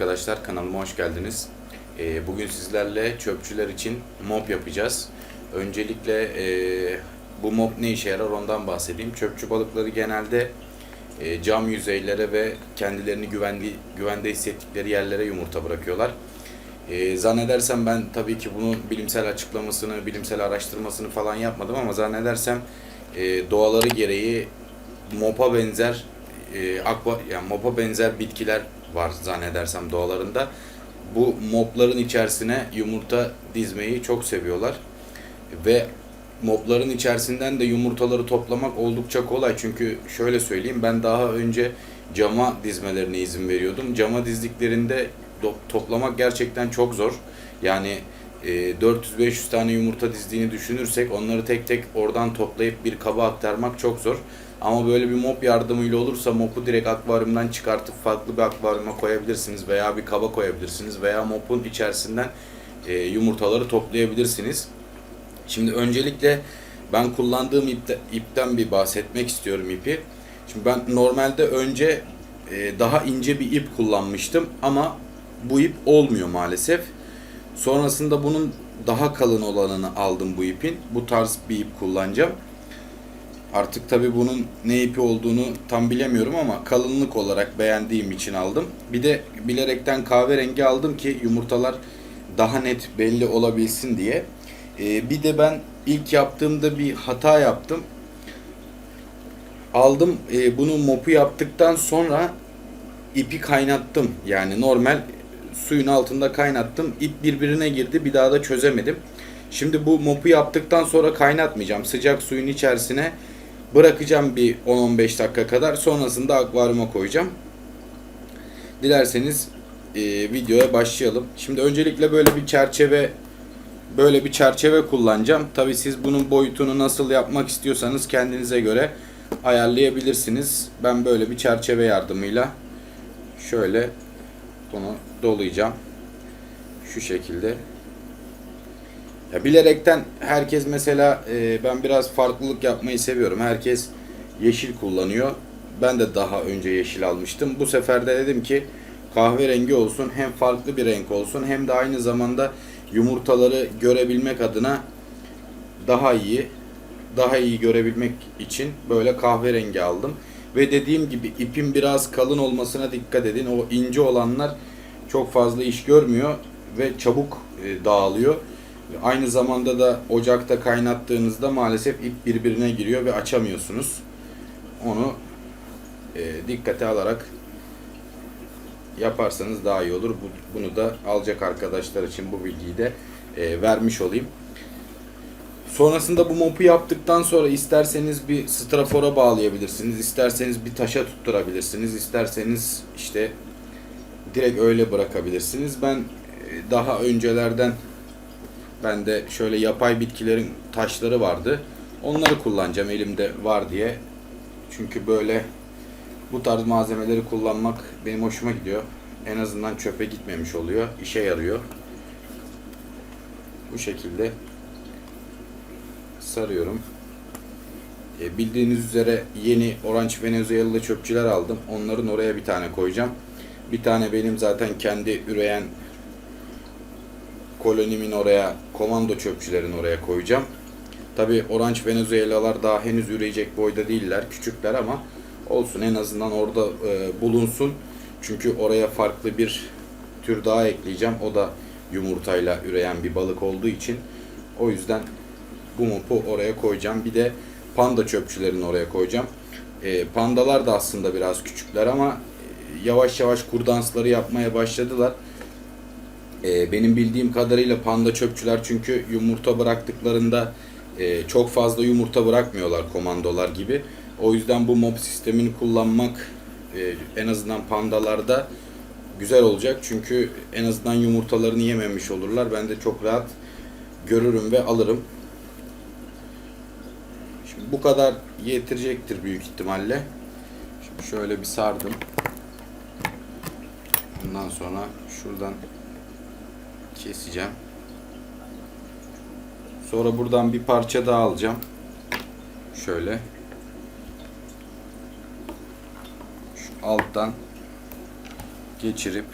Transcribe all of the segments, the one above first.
arkadaşlar kanalıma hoş geldiniz. Ee, bugün sizlerle çöpçüler için mop yapacağız. Öncelikle e, bu mop ne işe yarar ondan bahsedeyim. Çöpçü balıkları genelde e, cam yüzeylere ve kendilerini güvenli, güvende hissettikleri yerlere yumurta bırakıyorlar. E, zannedersem ben tabii ki bunun bilimsel açıklamasını, bilimsel araştırmasını falan yapmadım ama zannedersem doğaları gereği mopa benzer aqua, yani mopa benzer bitkiler var zannedersem doğalarında. Bu mopların içerisine yumurta dizmeyi çok seviyorlar. Ve mopların içerisinden de yumurtaları toplamak oldukça kolay. Çünkü şöyle söyleyeyim ben daha önce cama dizmelerine izin veriyordum. Cama dizdiklerinde toplamak gerçekten çok zor. Yani e, 400-500 tane yumurta dizdiğini düşünürsek onları tek tek oradan toplayıp bir kaba aktarmak çok zor. Ama böyle bir mop yardımıyla olursa mopu direkt akvaryumdan çıkartıp farklı bir akvaryuma koyabilirsiniz veya bir kaba koyabilirsiniz veya mopun içerisinden e, yumurtaları toplayabilirsiniz. Şimdi öncelikle ben kullandığım ipte, ipten bir bahsetmek istiyorum ipi. Şimdi ben normalde önce e, daha ince bir ip kullanmıştım ama bu ip olmuyor maalesef. Sonrasında bunun daha kalın olanını aldım bu ipin. Bu tarz bir ip kullanacağım. Artık tabi bunun ne ipi olduğunu tam bilemiyorum ama kalınlık olarak beğendiğim için aldım. Bir de bilerekten kahverengi aldım ki yumurtalar daha net belli olabilsin diye. Ee, bir de ben ilk yaptığımda bir hata yaptım. Aldım e, bunu mopu yaptıktan sonra ipi kaynattım. Yani normal suyun altında kaynattım. İp birbirine girdi. Bir daha da çözemedim. Şimdi bu mopu yaptıktan sonra kaynatmayacağım. Sıcak suyun içerisine bırakacağım bir 10-15 dakika kadar. Sonrasında akvaryuma koyacağım. Dilerseniz e, videoya başlayalım. Şimdi öncelikle böyle bir çerçeve böyle bir çerçeve kullanacağım. Tabi siz bunun boyutunu nasıl yapmak istiyorsanız kendinize göre ayarlayabilirsiniz. Ben böyle bir çerçeve yardımıyla şöyle bunu dolayacağım. Şu şekilde. Ya bilerekten herkes mesela e, ben biraz farklılık yapmayı seviyorum. Herkes yeşil kullanıyor. Ben de daha önce yeşil almıştım. Bu sefer de dedim ki kahverengi olsun hem farklı bir renk olsun hem de aynı zamanda yumurtaları görebilmek adına daha iyi daha iyi görebilmek için böyle kahverengi aldım. Ve dediğim gibi ipin biraz kalın olmasına dikkat edin. O ince olanlar çok fazla iş görmüyor ve çabuk e, dağılıyor. Aynı zamanda da ocakta kaynattığınızda maalesef ip birbirine giriyor ve açamıyorsunuz. Onu e, dikkate alarak yaparsanız daha iyi olur. Bu, bunu da alacak arkadaşlar için bu bilgiyi de e, vermiş olayım. Sonrasında bu mopu yaptıktan sonra isterseniz bir strafora bağlayabilirsiniz. isterseniz bir taşa tutturabilirsiniz. isterseniz işte direkt öyle bırakabilirsiniz. Ben e, daha öncelerden ben de şöyle yapay bitkilerin taşları vardı. Onları kullanacağım elimde var diye. Çünkü böyle bu tarz malzemeleri kullanmak benim hoşuma gidiyor. En azından çöpe gitmemiş oluyor. işe yarıyor. Bu şekilde sarıyorum. E, bildiğiniz üzere yeni Orange Venezuelalı çöpçüler aldım. Onların oraya bir tane koyacağım. Bir tane benim zaten kendi üreyen kolonimin oraya, komando çöpçülerin oraya koyacağım. Tabi Orange Venezuelalar daha henüz üreyecek boyda değiller. Küçükler ama olsun en azından orada e, bulunsun. Çünkü oraya farklı bir tür daha ekleyeceğim. O da yumurtayla üreyen bir balık olduğu için. O yüzden bu mopu oraya koyacağım. Bir de panda çöpçülerini oraya koyacağım. E, pandalar da aslında biraz küçükler ama e, yavaş yavaş kurdansları yapmaya başladılar. E, benim bildiğim kadarıyla panda çöpçüler çünkü yumurta bıraktıklarında e, çok fazla yumurta bırakmıyorlar komandolar gibi. O yüzden bu mop sistemini kullanmak e, en azından pandalarda güzel olacak. Çünkü en azından yumurtalarını yememiş olurlar. Ben de çok rahat görürüm ve alırım. Şimdi bu kadar yetirecektir büyük ihtimalle. Şimdi şöyle bir sardım. Bundan sonra şuradan keseceğim. Sonra buradan bir parça daha alacağım. Şöyle. Şu alttan geçirip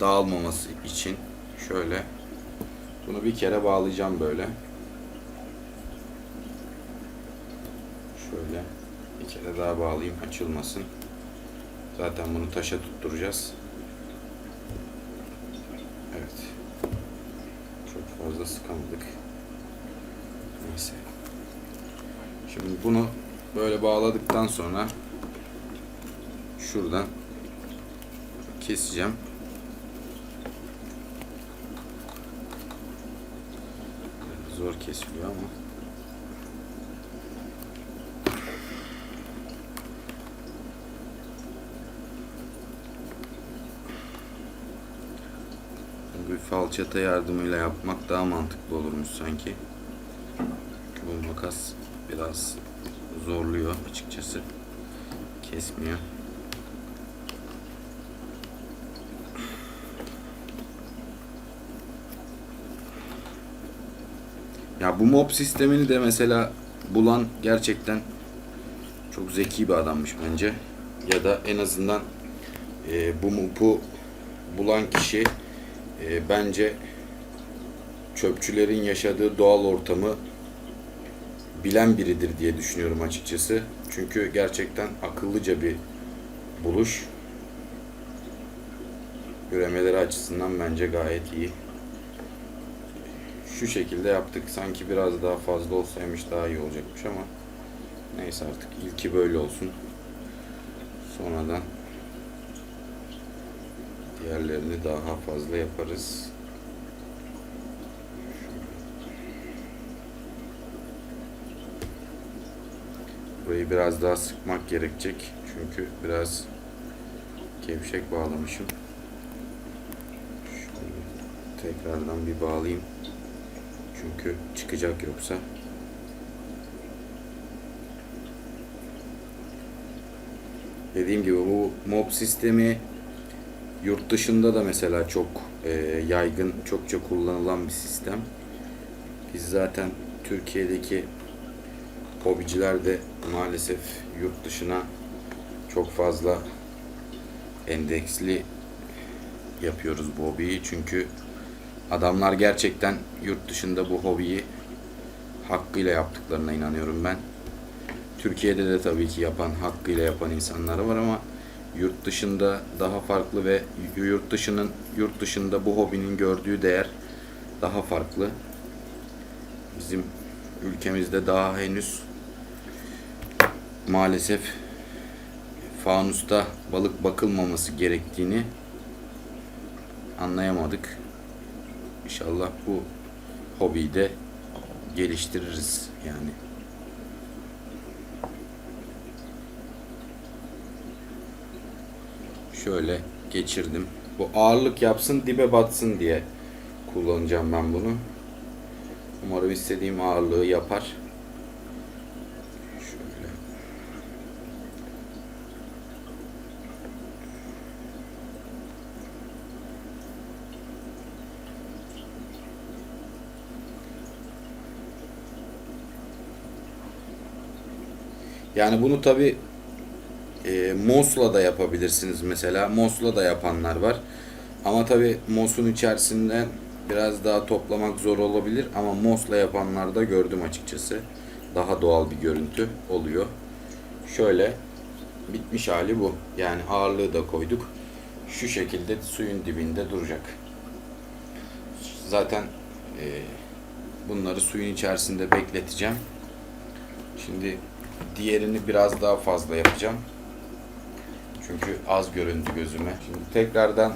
dağılmaması için şöyle bunu bir kere bağlayacağım böyle. Şöyle bir kere daha bağlayayım açılmasın. Zaten bunu taşa tutturacağız. Evet. Çok fazla sıkamadık. Neyse. Şimdi bunu böyle bağladıktan sonra şuradan keseceğim. Zor kesiliyor ama. Bir falçata yardımıyla yapmak daha mantıklı olurmuş sanki. Bu makas biraz zorluyor açıkçası. Kesmiyor. Ya bu mob sistemini de mesela bulan gerçekten çok zeki bir adammış bence. Ya da en azından e, bu mob'u bulan kişi e, bence çöpçülerin yaşadığı doğal ortamı bilen biridir diye düşünüyorum açıkçası. Çünkü gerçekten akıllıca bir buluş. Göremeleri açısından bence gayet iyi. Şu şekilde yaptık. Sanki biraz daha fazla olsaymış daha iyi olacakmış ama neyse artık ilki böyle olsun. Sonradan diğerlerini daha fazla yaparız. Burayı biraz daha sıkmak gerekecek. Çünkü biraz gevşek bağlamışım. Şöyle tekrardan bir bağlayayım. Çünkü çıkacak yoksa. Dediğim gibi bu mob sistemi yurt dışında da mesela çok e, yaygın, çokça kullanılan bir sistem. Biz zaten Türkiye'deki hobiciler de maalesef yurt dışına çok fazla endeksli yapıyoruz bu hobiyi. Çünkü adamlar gerçekten yurt dışında bu hobiyi hakkıyla yaptıklarına inanıyorum ben. Türkiye'de de tabii ki yapan, hakkıyla yapan insanlar var ama yurt dışında daha farklı ve yurt dışının yurt dışında bu hobinin gördüğü değer daha farklı. Bizim ülkemizde daha henüz maalesef fanusta balık bakılmaması gerektiğini anlayamadık. İnşallah bu hobiyi de geliştiririz yani. Şöyle geçirdim. Bu ağırlık yapsın dibe batsın diye kullanacağım ben bunu. Umarım istediğim ağırlığı yapar. Şöyle. Yani bunu tabi e, Mos'la da yapabilirsiniz mesela. Mos'la da yapanlar var. Ama tabi Mos'un içerisinden biraz daha toplamak zor olabilir ama Mos'la yapanlar da gördüm açıkçası. Daha doğal bir görüntü oluyor. Şöyle bitmiş hali bu. Yani ağırlığı da koyduk. Şu şekilde suyun dibinde duracak. Zaten e, bunları suyun içerisinde bekleteceğim. Şimdi diğerini biraz daha fazla yapacağım. Çünkü az göründü gözüme. Şimdi tekrardan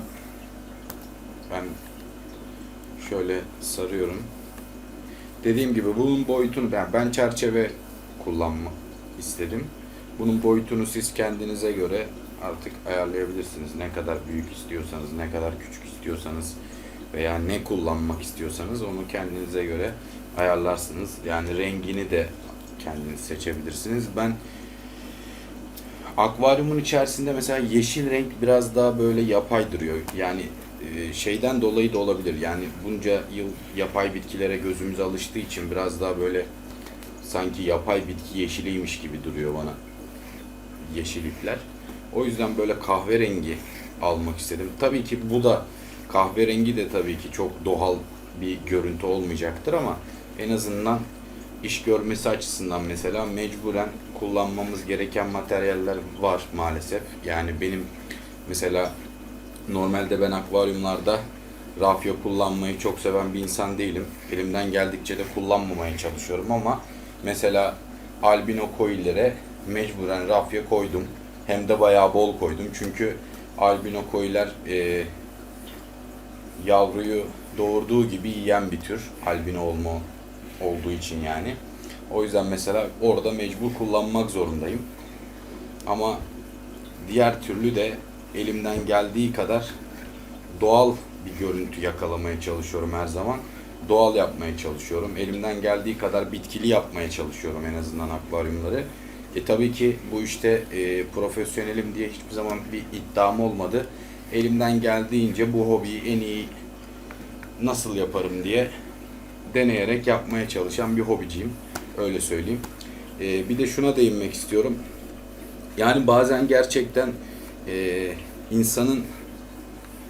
ben şöyle sarıyorum. Dediğim gibi bunun boyutunu ben ben çerçeve kullanmak istedim. Bunun boyutunu siz kendinize göre artık ayarlayabilirsiniz. Ne kadar büyük istiyorsanız, ne kadar küçük istiyorsanız veya ne kullanmak istiyorsanız onu kendinize göre ayarlarsınız. Yani rengini de kendiniz seçebilirsiniz. Ben akvaryumun içerisinde mesela yeşil renk biraz daha böyle yapay duruyor. Yani e, şeyden dolayı da olabilir. Yani bunca yıl yapay bitkilere gözümüz alıştığı için biraz daha böyle sanki yapay bitki yeşiliymiş gibi duruyor bana. Yeşil ipler. O yüzden böyle kahverengi almak istedim. Tabii ki bu da kahverengi de tabii ki çok doğal bir görüntü olmayacaktır ama en azından iş görmesi açısından mesela mecburen kullanmamız gereken materyaller var maalesef. Yani benim mesela normalde ben akvaryumlarda rafya kullanmayı çok seven bir insan değilim. Elimden geldikçe de kullanmamaya çalışıyorum ama mesela albino koyillere mecburen rafya koydum. Hem de bayağı bol koydum. Çünkü albino koyiller e, yavruyu doğurduğu gibi yiyen bir tür. Albino olma olduğu için yani. O yüzden mesela orada mecbur kullanmak zorundayım. Ama diğer türlü de elimden geldiği kadar doğal bir görüntü yakalamaya çalışıyorum her zaman. Doğal yapmaya çalışıyorum. Elimden geldiği kadar bitkili yapmaya çalışıyorum en azından akvaryumları. E tabii ki bu işte e, profesyonelim diye hiçbir zaman bir iddiam olmadı. Elimden geldiğince bu hobiyi en iyi nasıl yaparım diye deneyerek yapmaya çalışan bir hobiciyim. Öyle söyleyeyim. E, bir de şuna değinmek istiyorum. Yani bazen gerçekten e, insanın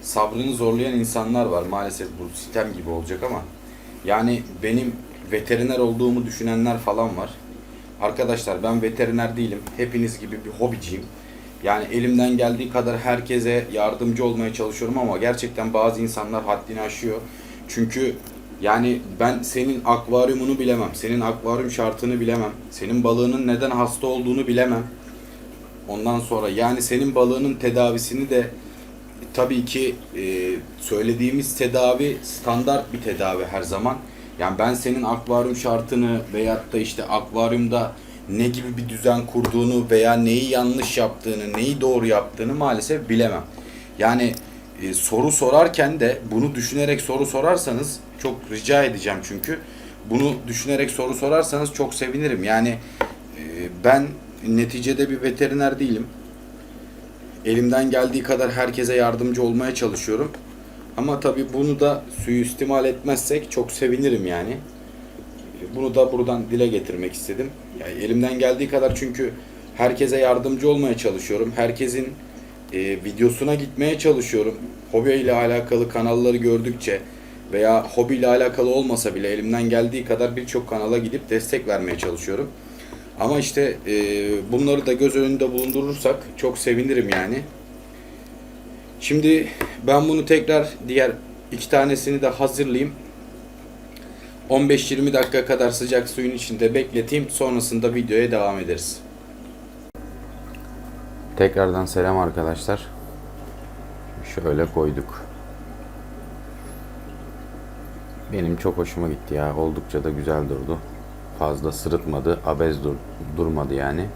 sabrını zorlayan insanlar var. Maalesef bu sistem gibi olacak ama yani benim veteriner olduğumu düşünenler falan var. Arkadaşlar ben veteriner değilim. Hepiniz gibi bir hobiciyim. Yani elimden geldiği kadar herkese yardımcı olmaya çalışıyorum ama gerçekten bazı insanlar haddini aşıyor. Çünkü yani ben senin akvaryumunu bilemem. Senin akvaryum şartını bilemem. Senin balığının neden hasta olduğunu bilemem. Ondan sonra yani senin balığının tedavisini de tabii ki e, söylediğimiz tedavi standart bir tedavi her zaman. Yani ben senin akvaryum şartını veyahut da işte akvaryumda ne gibi bir düzen kurduğunu veya neyi yanlış yaptığını, neyi doğru yaptığını maalesef bilemem. Yani e, soru sorarken de bunu düşünerek soru sorarsanız çok rica edeceğim çünkü bunu düşünerek soru sorarsanız çok sevinirim. Yani e, ben neticede bir veteriner değilim. Elimden geldiği kadar herkese yardımcı olmaya çalışıyorum. Ama tabii bunu da suistimal etmezsek çok sevinirim yani. Bunu da buradan dile getirmek istedim. Yani elimden geldiği kadar çünkü herkese yardımcı olmaya çalışıyorum. Herkesin e, videosuna gitmeye çalışıyorum. Hobi ile alakalı kanalları gördükçe veya hobi ile alakalı olmasa bile elimden geldiği kadar birçok kanala gidip destek vermeye çalışıyorum. Ama işte e, bunları da göz önünde bulundurursak çok sevinirim yani. Şimdi ben bunu tekrar diğer iki tanesini de hazırlayayım. 15-20 dakika kadar sıcak suyun içinde bekleteyim. Sonrasında videoya devam ederiz. Tekrardan selam arkadaşlar. Şöyle koyduk. Benim çok hoşuma gitti ya. Oldukça da güzel durdu. Fazla sırıtmadı. Abez dur durmadı yani.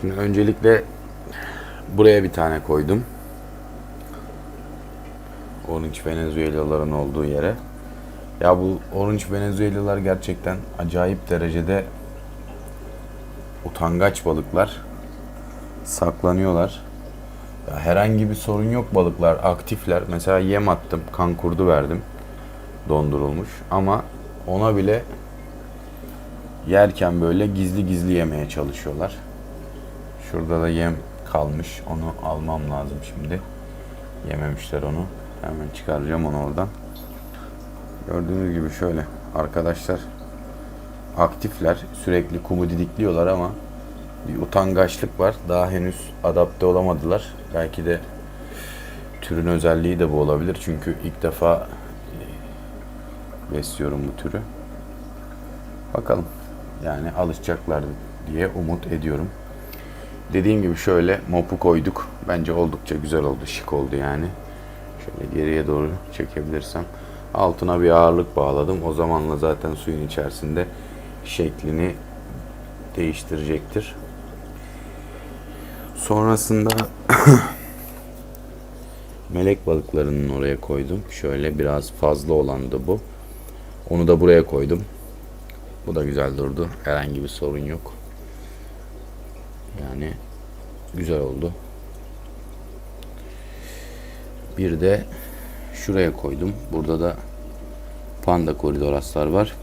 Şimdi öncelikle buraya bir tane koydum. Orange Venezuelaların olduğu yere. Ya bu Orange Venezuelalar gerçekten acayip derecede utangaç balıklar. Saklanıyorlar. Ya herhangi bir sorun yok balıklar. Aktifler. Mesela yem attım. Kan kurdu verdim. Dondurulmuş. Ama ona bile yerken böyle gizli gizli yemeye çalışıyorlar. Şurada da yem kalmış. Onu almam lazım şimdi. Yememişler onu. Hemen çıkaracağım onu oradan. Gördüğünüz gibi şöyle arkadaşlar aktifler. Sürekli kumu didikliyorlar ama bir utangaçlık var. Daha henüz adapte olamadılar. Belki de türün özelliği de bu olabilir. Çünkü ilk defa e, besliyorum bu türü. Bakalım. Yani alışacaklar diye umut ediyorum. Dediğim gibi şöyle mopu koyduk. Bence oldukça güzel oldu. Şık oldu yani. Şöyle geriye doğru çekebilirsem. Altına bir ağırlık bağladım. O zamanla zaten suyun içerisinde şeklini değiştirecektir. Sonrasında melek balıklarının oraya koydum. Şöyle biraz fazla olandı bu. Onu da buraya koydum. Bu da güzel durdu. Herhangi bir sorun yok. Yani güzel oldu. Bir de şuraya koydum. Burada da panda koridoraslar var.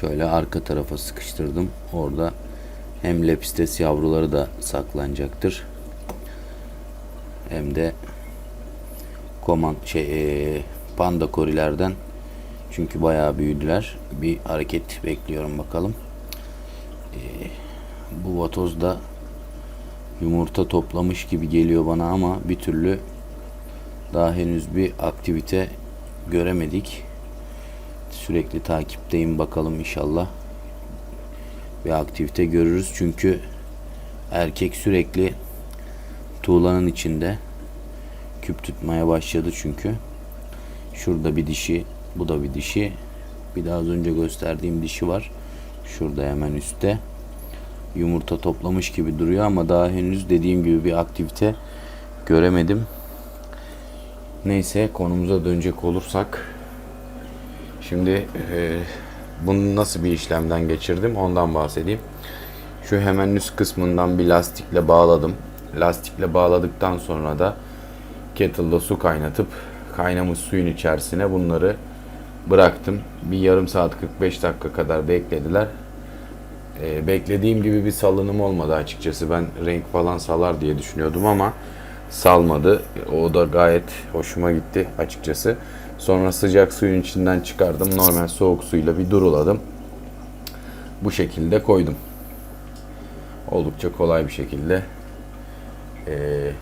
Şöyle arka tarafa sıkıştırdım. Orada hem lepistes yavruları da saklanacaktır. Hem de koman şey e, panda korilerden çünkü bayağı büyüdüler. Bir hareket bekliyorum bakalım. E, bu vatoz da yumurta toplamış gibi geliyor bana ama bir türlü daha henüz bir aktivite göremedik. Sürekli takipteyim bakalım inşallah bir aktivite görürüz çünkü erkek sürekli tuğlanın içinde küp tutmaya başladı çünkü. Şurada bir dişi, bu da bir dişi. Bir daha az önce gösterdiğim dişi var. Şurada hemen üstte. Yumurta toplamış gibi duruyor ama daha henüz dediğim gibi bir aktivite göremedim. Neyse konumuza dönecek olursak şimdi e, bunu nasıl bir işlemden geçirdim ondan bahsedeyim. Şu hemen üst kısmından bir lastikle bağladım. Lastikle bağladıktan sonra da kettle'da su kaynatıp kaynamış suyun içerisine bunları bıraktım. Bir yarım saat 45 dakika kadar beklediler. Ee, beklediğim gibi bir salınım olmadı açıkçası. Ben renk falan salar diye düşünüyordum ama salmadı. O da gayet hoşuma gitti açıkçası. Sonra sıcak suyun içinden çıkardım. Normal soğuk suyla bir duruladım. Bu şekilde koydum. Oldukça kolay bir şekilde eee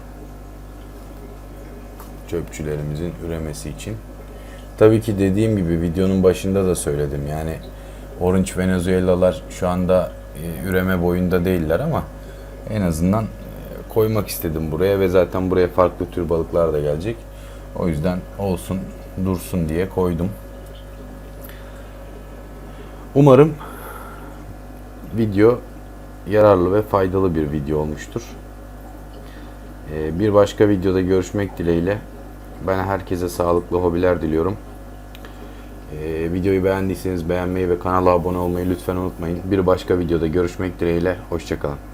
çöpçülerimizin üremesi için. Tabii ki dediğim gibi videonun başında da söyledim. Yani Orange Venezuelalar şu anda e, üreme boyunda değiller ama en azından e, koymak istedim buraya ve zaten buraya farklı tür balıklar da gelecek. O yüzden olsun, dursun diye koydum. Umarım video yararlı ve faydalı bir video olmuştur. Ee, Bir başka videoda görüşmek dileğiyle. Ben herkese sağlıklı hobiler diliyorum. Ee, Videoyu beğendiyseniz beğenmeyi ve kanala abone olmayı lütfen unutmayın. Bir başka videoda görüşmek dileğiyle. Hoşçakalın.